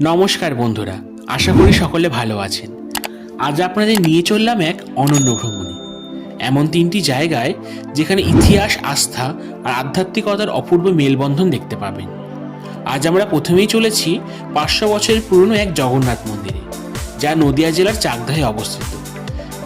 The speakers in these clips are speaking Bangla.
নমস্কার বন্ধুরা, আশা করি সকলে ভালো আছেন। আজ আপনাদের নিয়ে চললাম এক অনন্য ভ্রমণে। এমন তিনটি জায়গায় যেখানে ইতিহাস, আস্থা আর আধ্যাত্মিকতার অপূর্ব মেলবন্ধন দেখতে পাবেন। আজ আমরা প্রথমেই চলেছি পাঁচশো বছরের পুরনো এক জগন্নাথ মন্দিরে, যা নদিয়া জেলার চাকদাহে অবস্থিত।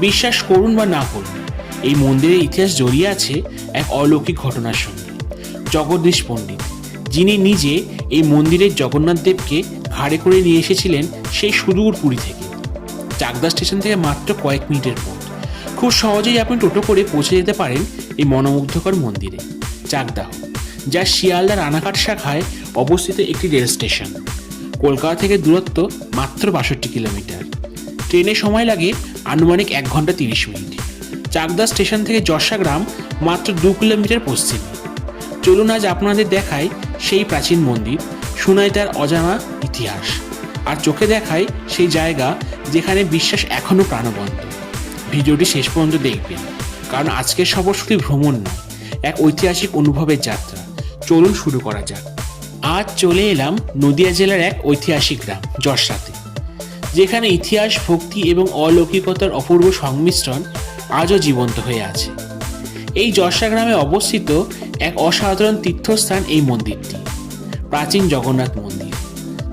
বিশ্বাস করুন বা না করুন, এই মন্দিরের ইতিহাস জড়িয়ে আছে এক অলৌকিক ঘটনার সঙ্গে। জগদীশ পণ্ডিত, যিনি নিজে এই মন্দিরের জগন্নাথ দেবকে ঘাড়ে করে নিয়ে এসেছিলেন সেই সুদূর পুরী থেকে। চাকদা স্টেশন থেকে মাত্র কয়েক মিনিটের পথ। খুব সহজেই আপনি টোটো করে পৌঁছে যেতে পারেন এই মনোমুগ্ধকর মন্দিরে চাকদাহ যা শিয়ালদা রানাঘাট শাখায় অবস্থিত একটি রেল স্টেশন। কলকাতা থেকে দূরত্ব মাত্র বাষট্টি কিলোমিটার। ট্রেনে সময় লাগে আনুমানিক এক ঘণ্টা তিরিশ মিনিট। চাকদা স্টেশন থেকে যশা গ্রাম মাত্র দু কিলোমিটার পশ্চিমে। চলুন আজ আপনাদের দেখায় সেই প্রাচীন মন্দির শোনায় তার অজানা ইতিহাস। আর চোখে দেখায় সেই জায়গা যেখানে বিশ্বাস এখনও প্রাণবন্ত। ভিডিওটি শেষ পর্যন্ত দেখবেন, কারণ আজকের সফর শুধু ভ্রমণ নয়, এক ঐতিহাসিক অনুভবের যাত্রা। চলুন শুরু করা যাক। আজ চলে এলাম নদিয়া জেলার এক ঐতিহাসিক গ্রাম যশাতে যেখানে ইতিহাস, ভক্তি এবং অলৌকিকতার অপূর্ব সংমিশ্রণ আজও জীবন্ত হয়ে আছে। এই যশা গ্রামে অবস্থিত এক অসাধারণ তীর্থস্থান এই মন্দিরটি। প্রাচীন জগন্নাথ মন্দির,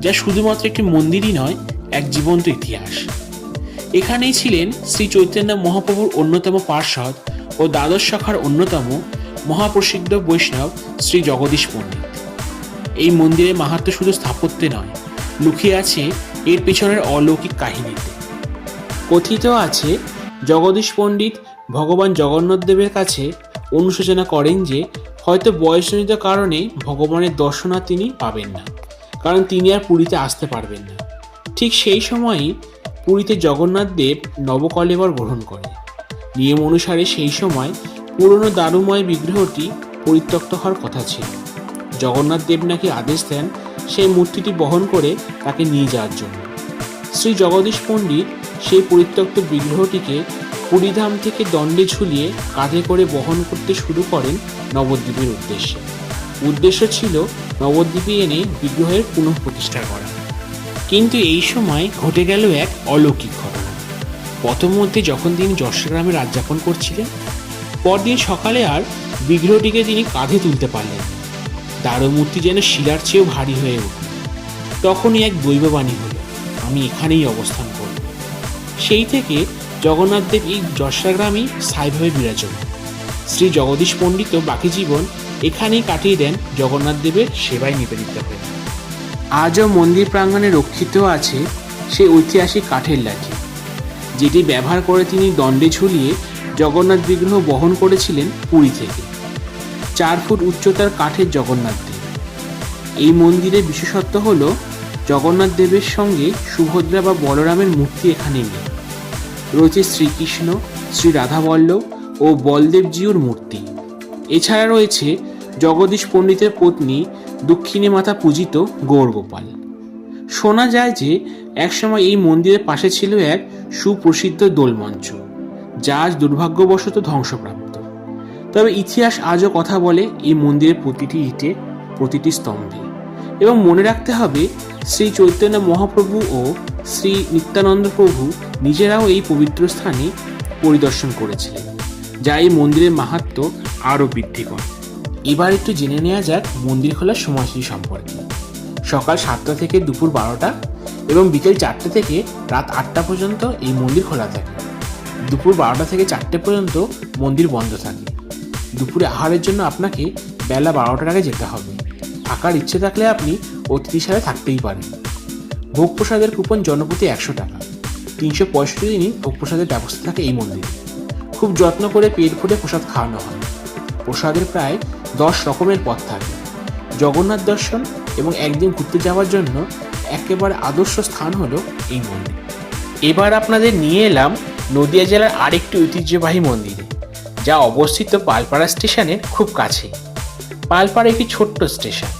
যা শুধুমাত্র একটি মন্দিরই নয়, এক জীবন্ত ইতিহাস। এখানেই ছিলেন শ্রী চৈতন্য মহাপ্রভুর অন্যতম পার্ষদ ও দ্বাদশ শাখার অন্যতম মহাপ্রসিদ্ধ বৈষ্ণব শ্রী জগদীশ পণ্ডিত। এই মন্দিরের মাহাত্ম শুধু স্থাপত্যে নয়, লুকিয়ে আছে এর পেছনের অলৌকিক কাহিনীতে। কথিত আছে, জগদীশ পণ্ডিত ভগবান জগন্নাথ দেবের কাছে অনুশোচনা করেন যে হয়তো বয়সজনিত কারণে ভগবানের দর্শন তিনি পাবেন না। কারণ তিনি আর পুরীতে আসতে পারবেন না। ঠিক সেই সময়ই পুরীতে জগন্নাথ দেব নবকলেবর গ্রহণ করে। নিয়ম অনুসারে সেই সময় পুরনো দারুময় বিগ্রহটি পরিত্যক্ত হওয়ার কথা ছিল। জগন্নাথ দেব নাকি আদেশ দেন সেই মূর্তিটি বহন করে তাকে নিয়ে যাওয়ার জন্য। শ্রী জগদীশ পণ্ডিত সেই পরিত্যক্ত বিগ্রহটিকে পুরীধাম থেকে দণ্ডে ঝুলিয়ে কাঁধে করে বহন করতে শুরু করেন নবদ্বীপের উদ্দেশ্যে। উদ্দেশ্য ছিল নবদ্বীপে এনে বিগ্রহের পুনঃপ্রতিষ্ঠা করা। কিন্তু এই সময় ঘটে গেল এক অলৌকিক ঘটনা। পথমধ্যে যখন তিনি যশোগ্রামে রাত যাপন করছিলেন, পরদিন সকালে আর বিগ্রহটিকে তিনি কাঁধে তুলতে পারলেন। দারুমূর্তি যেন শিলার চেয়েও ভারী হয়ে উঠল। তখনই এক দৈববাণী হলো, আমি এখানেই অবস্থান করব। সেই থেকে জগন্নাথ দেব এই যশা গ্রামেই স্থায়ীভাবে বিরাজমান। শ্রী জগদীশ পণ্ডিত বাকি জীবন এখানেই কাটিয়ে দেন জগন্নাথ দেবের সেবায় নিবেদিত হয়ে। আজও মন্দির প্রাঙ্গণে রক্ষিত আছে সেই ঐতিহাসিক কাঠের লাঠি, যেটি ব্যবহার করে তিনি দণ্ডে ঝুলিয়ে জগন্নাথ বিগ্রহ বহন করেছিলেন পুরী থেকে। চার ফুট উচ্চতার কাঠের জগন্নাথ দেব। এই মন্দিরের বিশেষত্ব হল, জগন্নাথ দেবের সঙ্গে সুভদ্রা বা বলরামের মূর্তি এখানে নেই। রয়েছে শ্রীকৃষ্ণ শ্রী রাধাবল্লভ ও বলদেবজিউর মূর্তি। এছাড়া রয়েছে জগদীশ পণ্ডিতের পত্নী দক্ষিণী মাতা পূজিত গৌরগোপাল। শোনা যায় যে, একসময় এই মন্দিরের পাশে ছিল এক সুপ্রসিদ্ধ দোলমঞ্চ, যা আজ দুর্ভাগ্যবশত ধ্বংসপ্রাপ্ত। তবে ইতিহাস আজও কথা বলে এই মন্দিরের প্রতিটি ইটে, প্রতিটি স্তম্ভে। এবং মনে রাখতে হবে, শ্রী চৈতন্য মহাপ্রভু ও শ্রী নিত্যানন্দ প্রভু নিজেরাও এই পবিত্র স্থানে পরিদর্শন করেছিলেন, যা এই মন্দিরের মাহাত্ম আরও বৃদ্ধি করে। এবার একটু জেনে নেওয়া যাক মন্দির খোলার সময়সূচি সম্পর্কে। সকাল সাতটা থেকে দুপুর বারোটা এবং বিকেল চারটে থেকে রাত আটটা পর্যন্ত এই মন্দির খোলা থাকে। দুপুর বারোটা থেকে চারটে পর্যন্ত মন্দির বন্ধ থাকে। দুপুরে আহারের জন্য আপনাকে বেলা বারোটার আগে যেতে হবে। থাকার ইচ্ছে থাকলে আপনি অতিথিশালে থাকতেই পারেন। ভোগ প্রসাদের কুপন জনপ্রতি একশো টাকা। তিনশো পঁয়ষট্টি দিনই ভোগ প্রসাদের ব্যবস্থা থাকে এই মন্দিরে। খুব যত্ন করে পেট ভরে প্রসাদ খাওয়ানো হয়। প্রসাদের প্রায় দশ রকমের পথ থাকে। জগন্নাথ দর্শন এবং একদিন ঘুরতে যাওয়ার জন্য একেবারে আদর্শ স্থান হলো এই মন্দির। এবার আপনাদের নিয়ে এলাম নদিয়া জেলার আরেকটি ঐতিহ্যবাহী মন্দিরে, যা অবস্থিত পালপাড়া স্টেশনের খুব কাছে। পালপাড়া একটি ছোট্ট স্টেশন,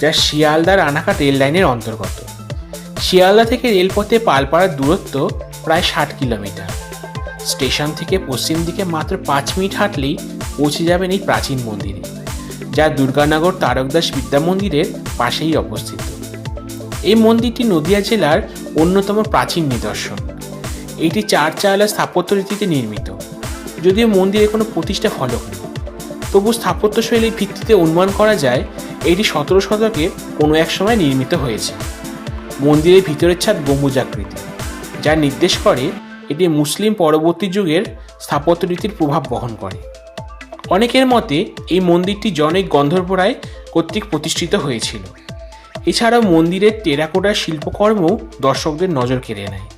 যা শিয়ালদা রানাঘাট রেল লাইনের অন্তর্গত। শিয়ালদা থেকে রেলপথে পালপাড়ার দূরত্ব প্রায় ষাট কিলোমিটার। স্টেশন থেকে পশ্চিম দিকে মাত্র পাঁচ মিনিট হাঁটলেই পৌঁছে যাবেন এই প্রাচীন মন্দিরে, যা দুর্গানগর তারকদাস বিদ্যা মন্দিরের পাশেই অবস্থিত। এই মন্দিরটি নদিয়া জেলার অন্যতম প্রাচীন নিদর্শন। এটি চার চাওয়ালা স্থাপত্য রীতিতে নির্মিত। যদিও মন্দিরে কোনো প্রতিষ্ঠা ফলক নেই, তবু স্থাপত্যশৈলীর ভিত্তিতে অনুমান করা যায় এটি সতেরো শতকে কোনো এক সময় নির্মিত হয়েছে। মন্দিরের ভিতরের ছাদ গম্বুজাকৃতি যা নির্দেশ করে এটি মুসলিম পরবর্তী যুগের স্থাপত্য রীতির প্রভাব বহন করে। অনেকের মতে এই মন্দিরটি জনৈক গন্ধর্ব রায় কর্তৃক প্রতিষ্ঠিত হয়েছিল। এছাড়াও মন্দিরের টেরাকোটার শিল্পকর্মও দর্শকদের নজর কেড়ে নেয়।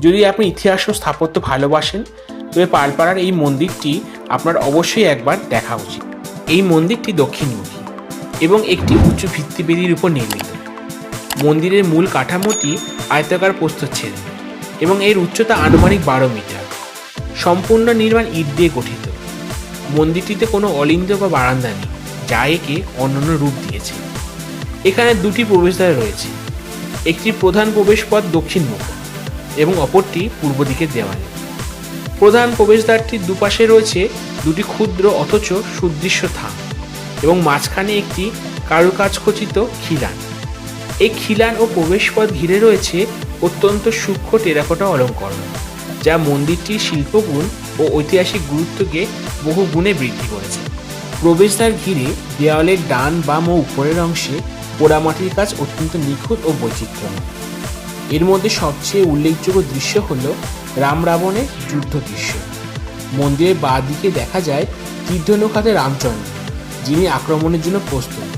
যদি আপনি ইতিহাস ও স্থাপত্য ভালোবাসেন, তবে পালপাড়ার এই মন্দিরটি আপনার অবশ্যই একবার দেখা উচিত। এই মন্দিরটি দক্ষিণমুখী এবং একটি উচ্চ ভিত্তিবেদির উপর নির্মিত। মন্দিরের মূল কাঠামোটি আয়তাকার প্রস্থচ্ছেদ এবং এর উচ্চতা আনুমানিক বারো মিটার। সম্পূর্ণ নির্মাণ ইট দিয়ে গঠিত। মন্দিরটিতে কোনো অলিন্দ বা বারান্দা নেই, যা একে অনন্য রূপ দিয়েছে। এখানে দুটি প্রবেশদ্বার রয়েছে, একটি প্রধান প্রবেশপথ দক্ষিণমুখ এবং অপরটি পূর্ব দিকের দেওয়ালে। প্রধান প্রবেশদ্বারটির দুপাশে রয়েছে দুটি ক্ষুদ্র অথচ সুদৃশ্য থাম এবং মাঝখানে একটি কারুকাজ খচিত খিলান। এই খিলান ও প্রবেশপথ ঘিরে রয়েছে অত্যন্ত সূক্ষ্ম টেরাকোটা অলঙ্করণ, যা মন্দিরটির শিল্পগুণ ও ঐতিহাসিক গুরুত্বকে বহু গুণে বৃদ্ধি করেছে। প্রবেশদ্বার ঘিরে দেওয়ালের ডান বাম ও উপরের অংশে পোড়ামাটির কাজ অত্যন্ত নিখুঁত ও বৈচিত্র্যময়। এর মধ্যে সবচেয়ে উল্লেখযোগ্য দৃশ্য হল রাম রাবণের যুদ্ধ দৃশ্য। মন্দিরের বাঁ দিকে দেখা যায় তীর্ধনৌকাতে রামচন্দ্র, যিনি আক্রমণের জন্য প্রস্তুত।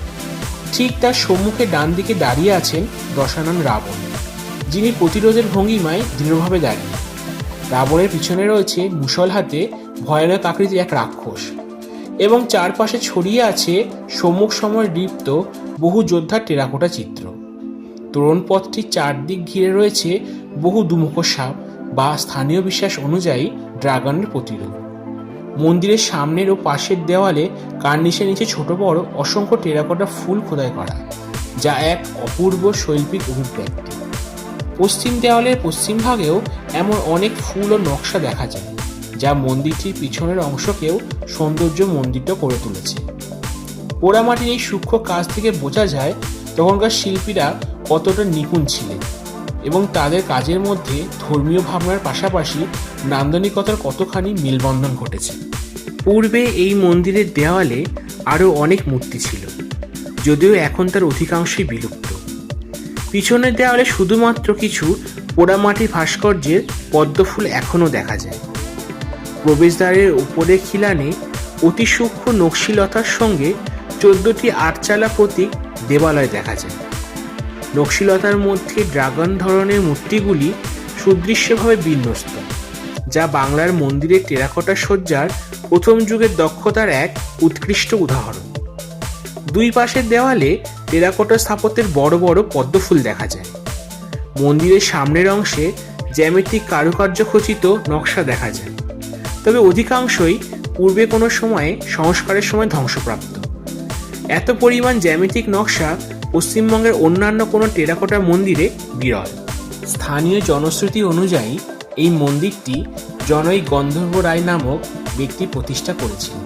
ঠিক তার সম্মুখে ডান দিকে দাঁড়িয়ে আছেন দশানন রাবণ, যিনি প্রতিরোধের ভঙ্গিমায় দৃঢ়ভাবে দাঁড়িয়ে। রাবণের পিছনে রয়েছে মুসল হাতে ভয়ানক আকৃতির এক রাক্ষস এবং চারপাশে ছড়িয়ে আছে সম্মুখ সময় লিপ্ত বহু যোদ্ধার টেরাকোটা চিত্র। তোরণ পথটির চারদিক ঘিরে রয়েছে বহু দুমুখ সাপ বা স্থানীয় বিশ্বাস অনুযায়ী ড্রাগনের প্রতিরূপ। মন্দিরের সামনের ও পাশের দেওয়ালে কার্নিশের নিচে ছোট বড় অসংখ্য টেরাকোটা ফুল খোদাই করা, যা এক অপূর্ব শৈল্পিক অভিব্যক্তি। পশ্চিম দেওয়ালের পশ্চিম ভাগেও এমন অনেক ফুল ও নকশা দেখা যায়, যা মন্দিরটির পিছনের অংশকেও সৌন্দর্য মন্দিরটা করে তুলেছে। পোড়ামাটির এই সূক্ষ্ম কাজ থেকে বোঝা যায় তখনকার শিল্পীরা কতটা নিপুণ ছিলেন। এবং তাদের কাজের মধ্যে ধর্মীয় ভাবনার পাশাপাশি নান্দনিকতার কতখানি মেলবন্ধন ঘটেছে। পূর্বে এই মন্দিরের দেওয়ালে আরও অনেক মূর্তি ছিল, যদিও এখন তার অধিকাংশই বিলুপ্ত। পিছনের দেওয়ালে শুধুমাত্র কিছু পোড়ামাটি ভাস্কর্যের পদ্মফুল এখনও দেখা যায়। প্রবেশদ্বারের উপরে খিলানে অতি সূক্ষ্ম নকশিলতার সঙ্গে চোদ্দটি আটচালা প্রতীক দেবালয় দেখা যায়। নকশিলতার মধ্যে ড্রাগন ধরনের মূর্তিগুলি সুদৃশ্যভাবে বিন্যস্ত, যা বাংলার মন্দিরের টেরাকোটা সজ্জার প্রথম যুগের দক্ষতার এক উৎকৃষ্ট উদাহরণ। দুই পাশের দেওয়ালে টেরাকোটা স্থাপত্যের বড় বড় পদ্মফুল দেখা যায়। মন্দিরের সামনের অংশে জ্যামিতিক কারুকার্য খচিত নকশা দেখা যায়। তবে অধিকাংশই পূর্বে কোনো সময়ে সংস্কারের সময় ধ্বংসপ্রাপ্ত। এত পরিমাণ জ্যামিতিক নকশা পশ্চিমবঙ্গের অন্যান্য কোনো টেরাকোটা মন্দিরে বিরল। স্থানীয় জনশ্রুতি অনুযায়ী, এই মন্দিরটি জনৈক গন্ধর্ব রায় নামক ব্যক্তি প্রতিষ্ঠা করেছিলেন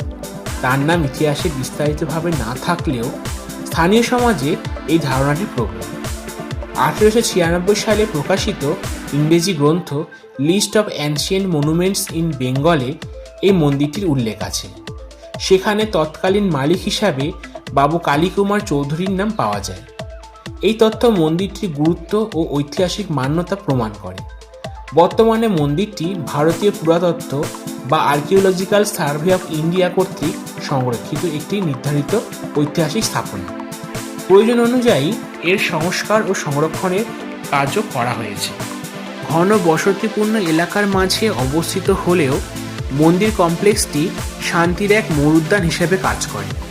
তার নাম ইতিহাসে বিস্তারিতভাবে না থাকলেও স্থানীয় সমাজে এই ধারণাটি প্রবল। আঠেরোশো ছিয়ানব্বই সালে প্রকাশিত ইংরেজি গ্রন্থ list of ancient monuments in বেঙ্গলে এই মন্দিরটির উল্লেখ আছে। সেখানে তৎকালীন মালিক হিসাবে বাবু কালীকুমার চৌধুরীর নাম পাওয়া যায়। এই তথ্য মন্দিরটির গুরুত্ব ও ঐতিহাসিক মান্যতা প্রমাণ করে। বর্তমানে মন্দিরটি ভারতীয় পুরাতত্ত্ব বা আর্কিওলজিক্যাল সার্ভে অফ ইন্ডিয়া কর্তৃক সংরক্ষিত একটি নির্ধারিত ঐতিহাসিক স্থাপনা। প্রয়োজন অনুযায়ী এর সংস্কার ও সংরক্ষণের কাজও করা হয়েছে। ঘন বসতিপূর্ণ এলাকার মাঝে অবস্থিত হলেও মন্দির কমপ্লেক্সটি শান্তির এক মরুদ্যান হিসেবে কাজ করে।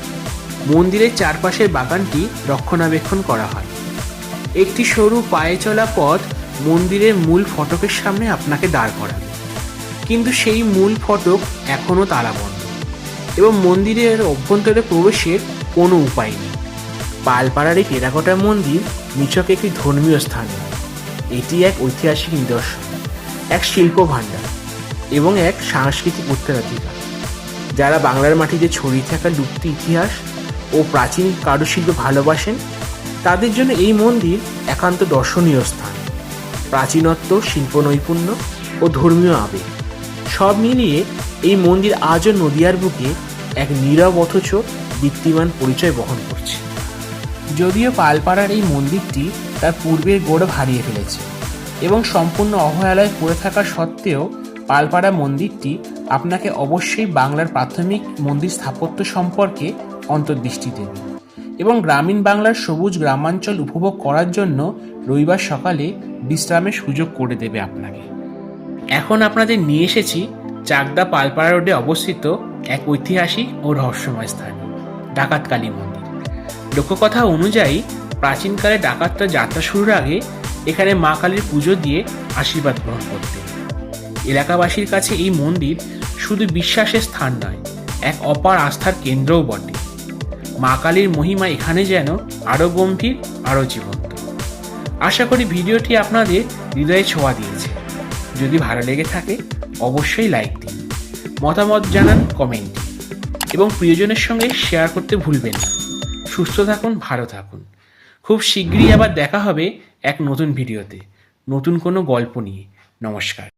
মন্দিরের চারপাশের বাগানটি রক্ষণাবেক্ষণ করা হয়। একটি সরু পায়ে চলা পথ মন্দিরের মূল ফটকের সামনে আপনাকে দাঁড় করাবে। কিন্তু সেই মূল ফটক এখনও তালাবন্ধ এবং মন্দিরের অভ্যন্তরে প্রবেশের কোনো উপায় নেই। পালপাড়ার এই টেরাকোটা মন্দির নিছক একটি ধর্মীয় স্থান। এটি এক ঐতিহাসিক নিদর্শন, এক শিল্প ভাণ্ডার এবং এক সাংস্কৃতিক উত্তরাধিকার, যারা বাংলার মাটিতে ছড়িয়ে থাকা লুপ্ত ইতিহাস ও প্রাচীন কারুশিল্প ভালোবাসেন, তাদের জন্য এই মন্দির একান্ত দর্শনীয় স্থান। প্রাচীনত্ব শিল্প নৈপুণ্য ও ধর্মীয় আবেগ, সব মিলিয়ে এই মন্দির আজও নদিয়ার বুকে এক নীরব অথচ দীপ্তিমান পরিচয় বহন করছে। যদিও পালপাড়ার এই মন্দিরটি তার পূর্বের গৌরব হারিয়ে ফেলেছে এবং সম্পূর্ণ অবহেলায় পড়ে থাকা সত্ত্বেও পালপাড়া মন্দিরটি আপনাকে অবশ্যই বাংলার প্রাথমিক মন্দির স্থাপত্য সম্পর্কে অন্তর্দৃষ্টি দেবে এবং গ্রামীণ বাংলার সবুজ গ্রামাঞ্চল উপভোগ করার জন্য রবিবার সকালে বিশ্রামের সুযোগ করে দেবে আপনাকে। এখন আপনাদের নিয়ে এসেছি চাকদা পালপাড়া রোডে অবস্থিত এক ঐতিহাসিক ও রহস্যময় স্থান ডাকাতকালী মন্দির। লোককথা অনুযায়ী প্রাচীনকালে ডাকাতরা যাত্রা শুরুর আগে এখানে মা কালীর পুজো দিয়ে আশীর্বাদ গ্রহণ করতেন। এলাকাবাসীর কাছে এই মন্দির শুধু বিশ্বাসের স্থান নয়, এক অপার আস্থার কেন্দ্রও বটে। মা কালীর মহিমা এখানে যেন আরও গম্ভীর, আরও জীবন্ত। আশা করি ভিডিওটি আপনাদের হৃদয়ে ছোঁয়া দিয়েছে। যদি ভালো লেগে থাকে, অবশ্যই লাইক দিন, মতামত জানান কমেন্টে এবং প্রিয়জনের সঙ্গে শেয়ার করতে ভুলবেন না। সুস্থ থাকুন, ভালো থাকুন। খুব শীঘ্রই আবার দেখা হবে এক নতুন ভিডিওতে। নতুন কোনো গল্প নিয়ে। নমস্কার।